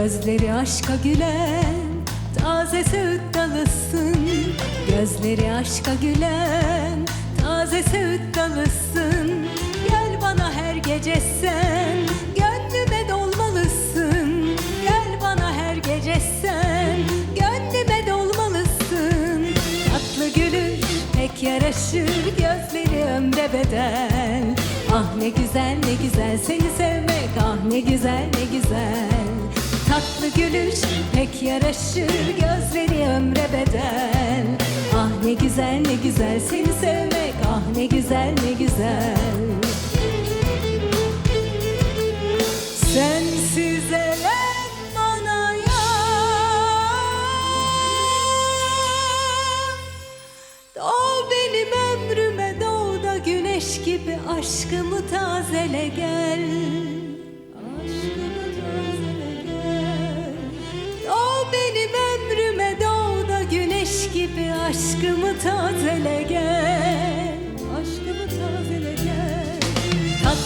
Gözleri aşka gülen Taze söğüt dalısın. Gözleri aşka gülen Taze söğüt dalısın. Gel bana her gece sen Gönlüme dolmalısın. Gel bana her gece sen Gönlüme dolmalısın. Tatlı gülüş pek yaraşır Gözleri ömre bedel. Ah ne güzel ne güzel seni sevmek Ah ne güzel ne güzel Tatlı gülüş pek yaraşır Gözleri ömre bedel. Ah ne güzel ne güzel seni sevmek Ah ne güzel ne güzel. Sensiz elem bana yar. Doğ benim ömrüme doğ da güneş gibi aşkımı tazele gel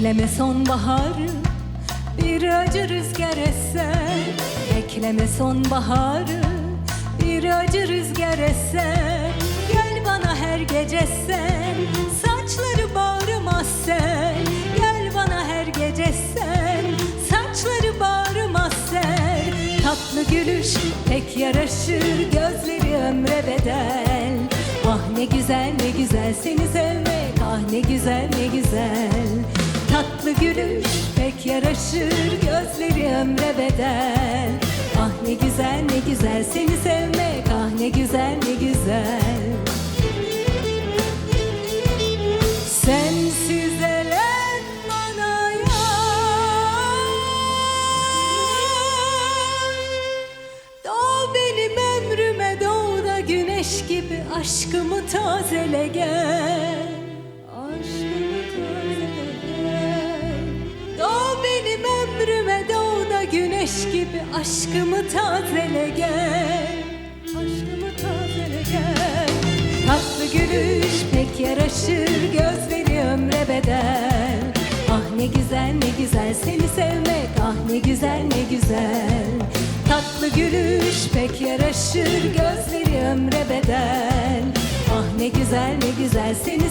Bekleme sonbaharı bir acı rüzgar eser. Bekleme sonbaharı bir acı rüzgar eser. Gel bana her gece sen saçları bağrıma sen Gel bana her gece sen saçları bağrıma ser Tatlı gülüş pek yaraşır gözleri ömre bedel. Ah ne güzel ne güzel seni sevmek Ah ne güzel ne güzel Tatlı gülüş pek yaraşır Gözleri ömre bedel. Ah ne güzel ne güzel seni sevmek Ah ne güzel ne güzel. Sensiz elem bana yar Doğ benim ömrüme doğ da güneş gibi aşkımı tazele gel güneş gibi aşkımı tazele gel. Aşkımı tazele gel. Tatlı gülüş pek yaraşır Gözleri ömre bedel. Ah ne güzel ne güzel seni sevmek Ah ne güzel ne güzel. Tatlı gülüş pek yaraşır Gözleri ömre bedel. Ah ne güzel ne güzel seni